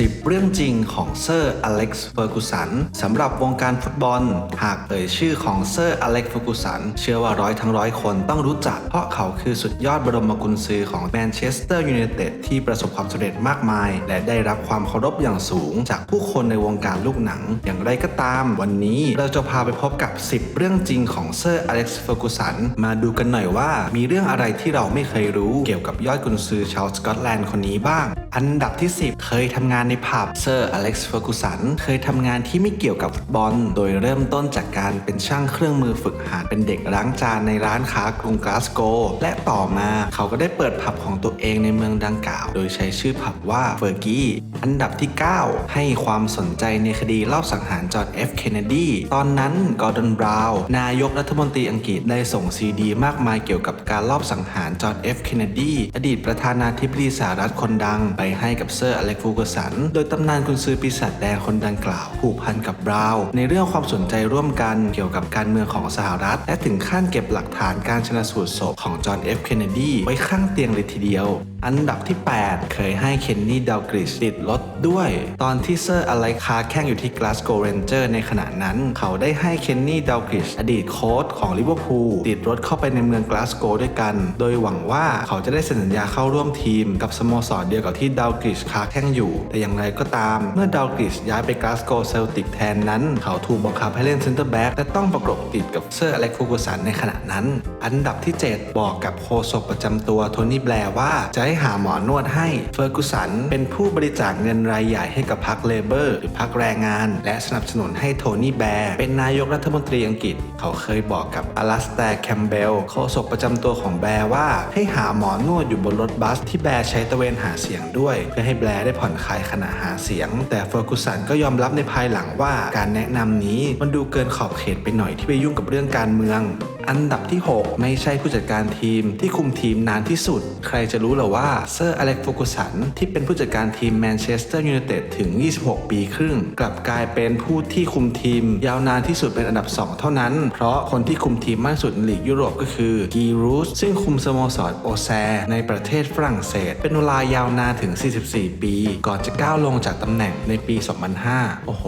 10 เรื่องจริงของเซอร์อเล็กซ์เฟอร์กูสันสำหรับวงการฟุตบอล หากเอ่ยชื่อของเซอร์อเล็กซ์เฟอร์กูสันเชื่อว่าร้อยทั้งร้อยคนต้องรู้จัก เพราะเขาคือสุดยอดบรมกุญซือของแมนเชสเตอร์ยูไนเต็ดที่ประสบความสำเร็จมากมาย และได้รับความเคารพอย่างสูง จากผู้คนในวงการลูกหนัง อย่างไรก็ตาม วันนี้เราจะพาไปพบกับ 10 เรื่องจริงของเซอร์อเล็กซ์เฟอร์กูสันมาดูกันหน่อยว่า มีเรื่องอะไรที่เราไม่เคยรู้เกี่ยวกับยอดกุญซือชาวสกอตแลนด์คนนี้บ้าง อันดับที่ 10 เคยทำงานในผับเซอร์อเล็กซ์เฟอร์กูสันเคยทำงานที่ไม่เกี่ยวกับฟุตบอล โดยเริ่มต้นจากการเป็นช่างเครื่องมือฝึกหัดเป็นเด็กล้างจานในร้านค้ากรุงกลาสโกว์และต่อมาเขาก็ได้เปิดผับของตัวเองในเมืองดังกล่าว โดยใช้ชื่อผับว่าเฟอร์กี้อันดับที่ 9 ให้ความสนใจในคดีลอบสังหารจอห์นเอฟเคนเนดีตอนนั้นกอร์ดอนบราวน์นายกรัฐมนตรีอังกฤษได้ส่งซีดีมากมายเกี่ยวกับการลอบสังหารจอห์นเอฟเคนเนดีอดีตประธานาธิบดีสหรัฐคนดัง ไปให้กับเซอร์อเล็กฟูกสันโดยตำนานกุนซือปีศาจแดงคนดังกล่าวผูกพันกับบราวน์ในเรื่องความสนใจร่วมกันเกี่ยวกับการเมืองของสหรัฐ และถึงขั้นเก็บหลักฐานการชนะสูตรศพของจอห์นเอฟเคนเนดีไว้ข้างเตียงเลยทีเดียว อันดับที่ 8 เคยให้เคนนี่ดาวกริชติดรถด้วย ตอนที่เซอร์อเล็กคาแข่งอยู่ที่กลาสโกเรนเจอร์ในขณะนั้น เขาได้ให้เคนนี่ดาวกริชอดีตโค้ชของลิเวอร์พูลติดรถเข้าไปในเมืองกลาสโกด้วยกัน โดยหวังว่าเขาจะได้เซ็นสัญญาเข้าร่วมทีมกับสโมสรเดียวกับที่ดาวกริชคาแข่งอยู่ แต่อย่างไรก็ตาม เมื่อดาวกริชย้ายไปกลาสโกเซลติกแทนนั้น เขาถูกบังคับให้เล่นเซนเตอร์แบ็กและต้องประกบติดกับเซอร์อเล็กฟูกุสันในขณะนั้น อันดับที่ 7 บอกกับโฆษกประจำตัวโทนี่แบร์ว่าจะให้หาหมอนวดให้เฟอร์กุสันเป็นผู้บริจาคเงินรายใหญ่ให้กับพรรคเลเบอร์หรือพรรคแรงงาน และสนับสนุนให้โทนี่แบร์เป็นนายกรัฐมนตรีอังกฤษ เขาเคยบอกกับอลาสแตร์แคมเบลโฆษกประจำตัวของแบร์ว่า ให้หาหมอนวดอยู่บนรถบัสที่แบร์ใช้ตะเวนหาเสียงด้วย เพื่อให้แบร์ได้ผ่อนคลายขณะหาเสียง แต่เฟอร์กุสันก็ยอมรับในภายหลังว่าการแนะนำนี้มันดูเกินขอบเขตไปหน่อยที่ไปยุ่งกับเรื่องการเมือง อันดับที่ 6 ไม่ใช่ผู้จัดการทีมที่คุมทีมนานที่สุด ใครจะรู้หรอว่าเซอร์อเล็กโฟกุสันที่เป็นผู้จัดการทีมแมนเชสเตอร์ยูไนเต็ดถึง 26 ปีครึ่ง กลับกลายเป็นผู้ที่คุมทีม ยาวนานที่สุดเป็นอันดับ 2 เท่านั้น เพราะคนที่คุมทีมมากสุดในลีกยุโรปก็คือกีรูสซึ่งคุมสโมสรโอแซในประเทศฝรั่งเศส เป็นเวลายาวนานถึง 44 ปี ก่อนจะก้าวลงจากตำแหน่งในปี 2005 โอ้โห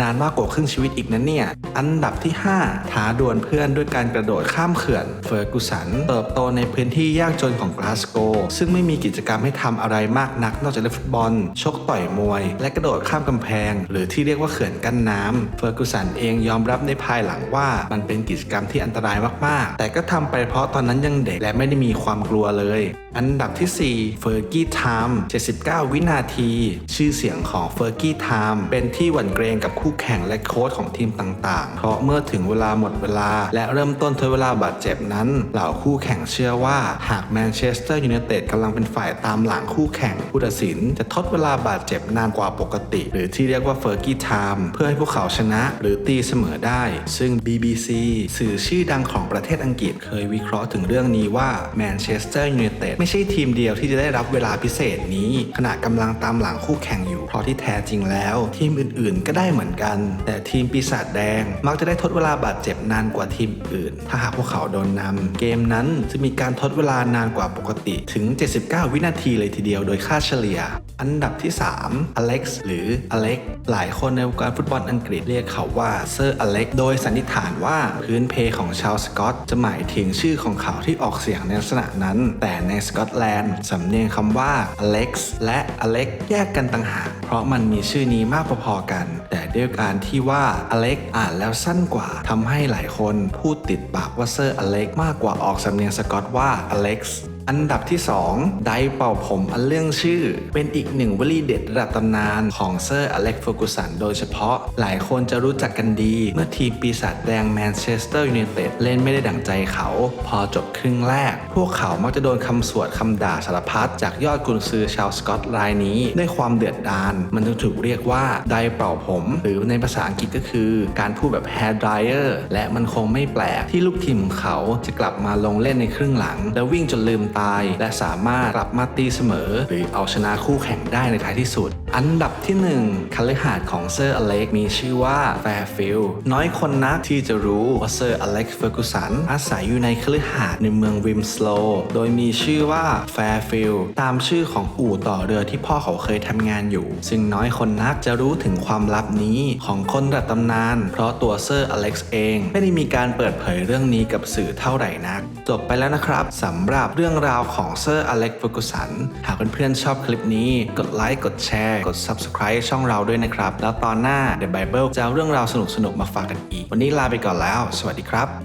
นานมากกว่าครึ่งชีวิตอีกนะเนี่ย อันดับที่ 5 ท้าดวลเพื่อนด้วยการกระโดดข้ามเขื่อนเฟอร์กูสันเติบโตในพื้นที่ยากจนของกลาสโกซึ่งไม่มีกิจกรรมให้ทำอะไรมากนัก นอกจากเล่นฟุตบอล ชกต่อยมวย และกระโดดข้ามกำแพง หรือที่เรียกว่าเขื่อนกั้นน้ำเฟอร์กูสันเองยอมรับในภายหลังว่ามันเป็นกิจกรรมที่อันตรายมากๆ แต่ก็ทำไปเพราะตอนนั้นยังเด็กและไม่ได้มีความกลัวเลยอันดับที่ 4 เฟอร์กี้ไทม์79 วินาที ชื่อเสียงของเฟอร์กี้ไทม์เป็นที่หวั่นเกรงกับคู่แข่งและโค้ชของทีมต่างๆ เพราะเมื่อถึงเวลาหมดเวลา และเริ่มต้นทดเวลาบาดเจ็บนั้น เหล่าคู่แข่งเชื่อว่า หากแมนเชสเตอร์ยูไนเต็ดกำลังเป็นฝ่ายตามหลังคู่แข่งผู้ตัดสิน จะทดเวลาบาดเจ็บนานกว่าปกติ หรือที่เรียกว่าเฟอร์กี้ไทม์เพื่อให้พวกเขาชนะ หรือตีเสมอได้ ซึ่ง BBC สื่อชื่อดังของประเทศอังกฤษเคยวิเคราะห์ถึงเรื่องนี้ว่าแมนเชสเตอร์ยูไนเต็ดไม่ใช่ทีมเดียวที่จะได้รับเวลาพิเศษนี้ ขณะกำลังตามหลังคู่แข่งอยู่เพราะที่แท้จริงแล้ว ทีมอื่นๆ ก็ได้เหมือนกัน แต่ทีมปีศาจแดง มักจะได้ทดเวลาบาดเจ็บนานกว่าทีมอื่น ถ้าหากพวกเขาโดนนำเกมนั้นจะมีการทดเวลานานกว่าปกติถึง 79 วินาทีเลยทีเดียวโดยค่าเฉลี่ย อันดับที่ 3 อเล็กซ์หรืออเล็กหลายคนในวงการฟุตบอลอังกฤษเรียกเขาว่าเซอร์อเล็กโดยสันนิษฐานว่าพื้นเพของชาวสกอต จะหมายถึงชื่อของเขาที่ออกเสียงในลักษณะนั้น แต่ในสกอตแลนด์สำเนียงคำว่าอเล็กซ์และอเล็กแยกกันต่างหากเพราะมันมีชื่อนี้มากพอๆกัน แต่ด้วยการที่ว่าอเล็กอ่านแล้วสั้นกว่าทำให้หลายคนพูดติดปากว่าเซอร์อเล็กมากกว่าออกสำเนียงสกอตว่าอเล็กซ์ อันดับที่ 2 ไดเป่าผมอันเรื่องชื่อ เป็นอีกหนึ่งวลีเด็ดระดับตำนานของเซอร์อเล็กเฟอร์กูสันโดยเฉพาะหลายคนจะรู้จักกันดี เมื่อทีมปีศาจแดงแมนเชสเตอร์ยูไนเต็ดเล่นไม่ได้ดั่งใจเขา พอจบครึ่งแรก พวกเขามักจะโดนคำสวดคำด่าสารพัดจากยอดกุนซือชาวสกอตรายนี้ด้วยความเดือดดาลมันจึงถูกเรียกว่าไดเป่าผม หรือในภาษาอังกฤษก็คือ การพูดแบบ hair dryer และมันคงไม่แปลกที่ลูกทีมของเขาจะกลับมาลงเล่นในครึ่งหลัง แล้ววิ่งจนลืมตาย และสามารถกลับมาตีเสมอ หรือเอาชนะคู่แข่งได้ในท้ายที่สุด อันดับที่ 1คฤหาสน์ของเซอร์อเล็กมีชื่อว่าแฟร์ฟิลด์น้อยคนนักที่จะรู้ว่าเซอร์อเล็กเฟอร์กูสันอาศัยอยู่ในคฤหาสน์ในเมืองวิมสโลโดยมีชื่อว่าแฟร์ฟิลด์ตามชื่อของอู่ต่อเรือที่พ่อเขาเคยทำงานอยู่ ซึ่งน้อยคนนักจะรู้ถึงความลับนี้ของคนระดับตำนาน เพราะตัวเซอร์อเล็กซ์เอง ไม่ได้มีการเปิดเผยเรื่องนี้กับสื่อเท่าไหร่นัก จบไปแล้วนะครับสำหรับเรื่องราวของเซอร์อเล็กซ์เฟอร์กูสันหากเพื่อนๆชอบคลิปนี้ กดไลค์ กดแชร์ กด Subscribe ช่องเราด้วยนะครับ แล้วตอนหน้า The Bible จะเอาเรื่องราวสนุกๆ มาฝากกันอีก วันนี้ลาไปก่อนแล้ว สวัสดีครับ